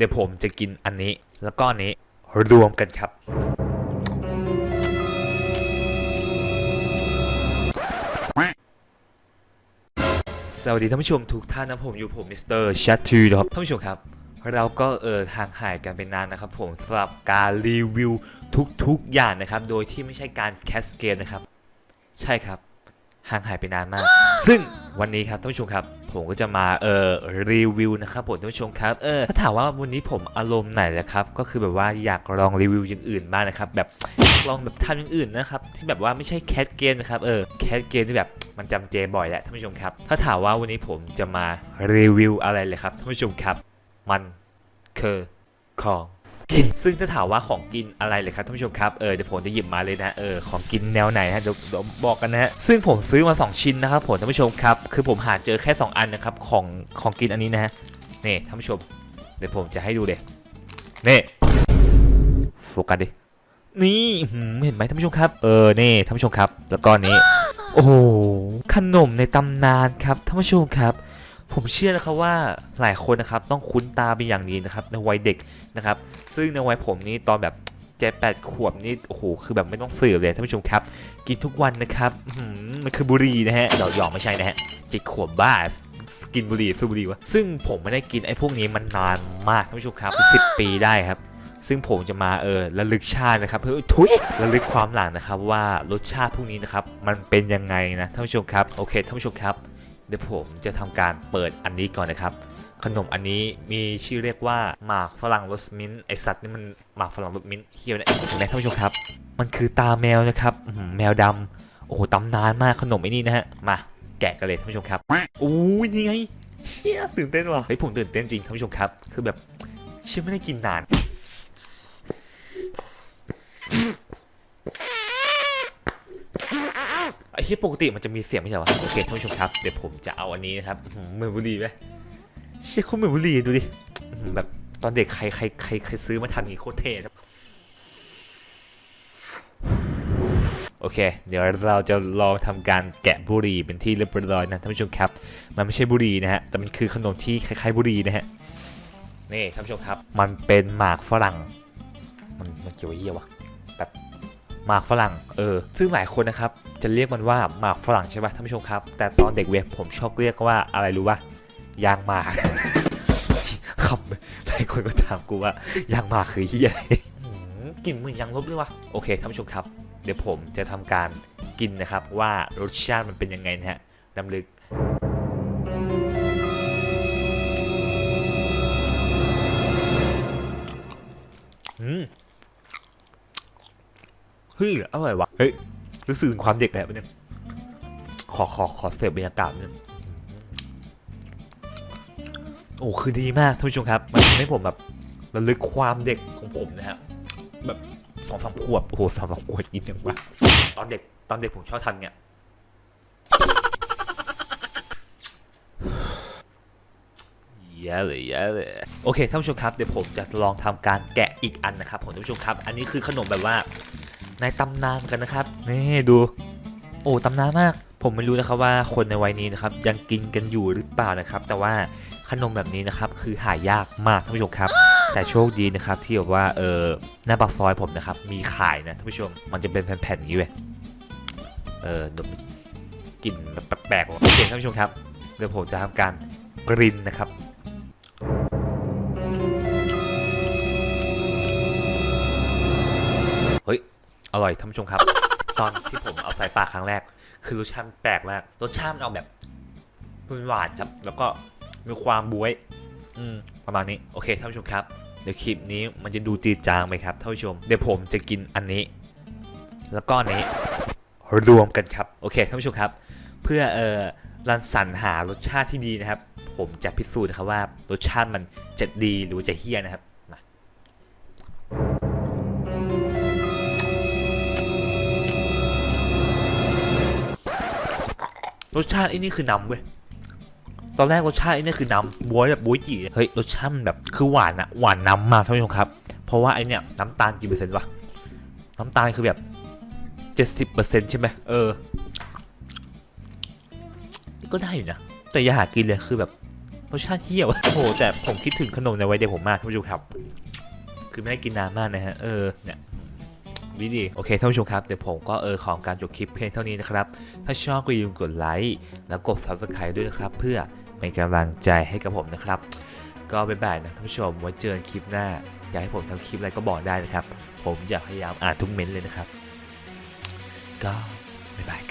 เดี๋ยวผมจะกินอันนี้ แล้วก็นนี้รวมกันครับ สวัสดีท่านผู้ชมทุกท่านนะผมอยู่ผมมิสเตอร์ชัตทูนะครับท่านผู้ชมครับ เราก็เออห่างหายกันไปนานนะครับผมสำหรับการรีวิวทุกๆอย่างนะครับ โดยที่ไม่ใช่การแคสเกมนะครับ ใช่ครับห่างหายไปนานมาก ซึ่งวันนี้ครับท่านผู้ชมครับ ผมก็จะมาเออรีวิวนะครับผมท่านผู้ชมครับเออถ้าถามว่าวันนี้ผมอารมณ์ไหนแล้วครับก็คือแบบว่าอยากลองรีวิวอย่างอื่นบ้างนะครับแบบลองแบบทำอย่างอื่นนะครับที่แบบว่าไม่ใช่แคสเกมนะครับเออแคสเกมที่แบบมันจำเจบ่อยแหละท่านผู้ชมครับ ถ้าถามว่าวันนี้ผมจะมารีวิวอะไรเลยครับท่านผู้ชมครับ มันคือของ กิน ซึ่งถ้าถามว่าของกินอะไรเลยครับท่านผู้ชมครับ เออเดี๋ยวผมจะหยิบมาเลยนะ เออของกินแนวไหนฮะเดี๋ยวเดี๋ยวบอกกันนะฮะ ซึ่งผมซื้อมา 2 ชิ้นนะครับผมท่านผู้ชมครับ คือผมหาเจอแค่ 2 อันนะครับของของกินอันนี้นะฮะ นี่ท่านผู้ชม เดี๋ยวผมจะให้ดูเลยนี่โฟกัสดิ นี่หืมเห็นไหมท่านผู้ชมครับ เออ นี่ท่านผู้ชมครับ แล้วก็นี้ โอ้โหขนมในตำนานครับท่านผู้ชมครับ ผมเชื่อนะครับว่าหลายคนนะครับต้องคุ้นตาเป็นอย่างดีนะครับในวัยเด็กนะครับ ซึ่งในวัยผมนี้ตอนแบบเจ็ดแปดขวบนี่โอ้โหคือแบบไม่ต้องสืบเลยท่านผู้ชมครับ กินทุกวันนะครับมันคือบุหรี่นะฮะเราหยอกไม่ใช่นะฮะเจ็ดขวบบ้ากินบุหรี่สูบบุหรี่วะซึ่งผมไม่ได้กินไอ้พวกนี้มันนานมากท่านผู้ชมครับสิบปีได้ครับ ซึ่งผมจะมาเออระลึกชาตินะครับเพื่อทุยระลึกความหลังนะครับว่ารสชาติพวกนี้นะครับมันเป็นยังไงนะท่านผู้ชมครับโอเคท่านผู้ชมครับ เดี๋ยวผมจะทำการเปิดอันนี้ก่อนนะครับ ขนมอันนี้มีชื่อเรียกว่าหมากฝรั่งรสมิ้นท์ไอสัตว์นี่มันหมากฝรั่งรสมิ้นท์เฮียนี่ยเห็นไหมท่านผู้ชมครับ มันคือตาแมวนะครับแมวดำโอ้โหตำนานมากขนมไอ้นี่นะฮะมาแกะกันเลยท่านผู้ชมครับอู้ยนี่ไงเชี่ยตื่นเต้นว่ะเฮ้ยผมตื่นเต้นจริงท่านผู้ชมครับ คือแบบเชื่อไม่ได้กินนาน อ้ที่ปกติมันจะมีเสียงไม่ใช่เหรอโอเคท่านผู้ชมครับเดี๋ยวผมจะเอาอันนี้นะครับเหมือนบุหรี่ไหมเชี่ยคตรเหมือนบุหรี่ดูดิแบบตอนเด็กใครใครใครใครซื้อมาทำอย่างนี้โคตรเท่ครับโอเค เดี๋ยวเราจะลองทำการแกะบุหรี่เป็นที่เรียบร้อยนะท่านผู้ชมครับ มันไม่ใช่บุหรี่นะฮะ แต่มันคือขนมที่คล้ายๆบุหรี่นะฮะ นี่ท่านผู้ชมครับ มันเป็นหมากฝรั่ง มันมันเกี่ยวกับเหี้ยวะแบบ หมากฝรั่งเออซึ่งหลายคนนะครับจะเรียกมันว่าหมากฝรั่งใช่ป่ะท่านผู้ชมครับ แต่ตอนเด็กเวฟผมชอบเรียกว่าอะไรรู้ป่ะยางหมากครับหลายคนก็ถามกูว่ายางหมากคือเฮียอะไรหืมกลิ่นเหมือนยางลบเลยวะโอเคท่านผู้ชมครับ เดี๋ยวผมจะทำการกินนะครับว่ารสชาติมันเป็นยังไงนะฮะดำลึกอืม เฮ้ยอร่อยวะเฮ้ยรู้สึกถึงความเด็กแหละเนี่ยขอขอขอเสพบรรยากาศนึงโอ้คือดีมากท่านผู้ชมครับมันทำให้ผมแบบระลึกความเด็กของผมนะฮะแบบสองสามขวบโอ้โหสองสามขวบอินจังวะตอนเด็กตอนเด็กผมชอบทำเนี่ยเยอะเลยเยอะเลยโอเคท่านผู้ชมครับเดี๋ยวผมจะลองทำการแกะอีกอันนะครับผมท่านผู้ชมครับ อันนี้คือขนมแบบว่า ในตำนานกันนะครับนี่ดู โอ้ตำนานมาก ผมไม่รู้นะครับว่าคนในวัยนี้นะครับยังกินกันอยู่หรือเปล่านะครับ แต่ว่าขนมแบบนี้นะครับคือหายากมากท่านผู้ชมครับ แต่โชคดีนะครับที่แบบว่าเออหน้าปากซอยผมนะครับมีขายนะท่านผู้ชมมันจะเป็นแผ่นๆอย่างนี้เว้ยเออดมกลิ่นแบบแปลกๆโอเคท่านผู้ชมครับเดี๋ยวผมจะทำการกรินนะครับเฮ้ย อร่อยท่านผู้ชมครับ ตอนที่ผมเอาใส่ปากครั้งแรก คือรสชาติแปลกมากรสชาติมันเอาแบบเป็นหวานครับ แล้วก็มีความบวย อืมประมาณนี้โอเคท่านผู้ชมครับเดี๋ยวคลิปนี้มันจะดูจืดจางไปครับท่านผู้ชมเดี๋ยวผมจะกินอันนี้ แล้วก็อันนี้รวมกันครับโอเคท่านผู้ชมครับ เพื่อเอ่อรังสรรหารสชาติที่ดีนะครับ ผมจะพิสูจน์นะครับว่ารสชาติมันจะดีหรือจะเฮี้ยนะครับ รสชาติไอ้นี่คือนำเว้ยตอนแรกรสชาติไอ้นี่คือนำบวยแบบบวยจีเฮ้ยรสชาติมันแบบคือหวานอะหวานนำมากท่านผู้ชมครับ เพราะว่าไอเนี่ยน้ำตาลกี่เปอร์เซ็นต์วะน้ำตาลคือแบบเจ็ดสิบเปอร์เซ็นต์ใช่ไหมเออ ก็ได้อยู่นะแต่อย่าหากินเลยคือแบบรสชาติเหี้ยวโอ้โหแต่ผมคิดถึงขนมในวัยเด็กผมมากท่านผู้ชมครับ คือไม่ได้กินนานมากนะฮะเออเนี่ย วิดีโอเคท่านผู้ชมครับเดี๋ยวผมก็เออของการจบคลิปเพียงเท่านี้นะครับ ถ้าชอบก็อย่าลืมกดไลค์แล้วกด subscribe ด้วยนะครับ เพื่อเป็นกำลังใจให้กับผมนะครับ ก็บ๊ายบายนะท่านผู้ชมไว้เจอกันคลิปหน้า อยากให้ผมทำคลิปอะไรก็บอกได้นะครับ ผมจะพยายามอ่านทุกเม้นต์เลยนะครับ ก็บ๊ายบาย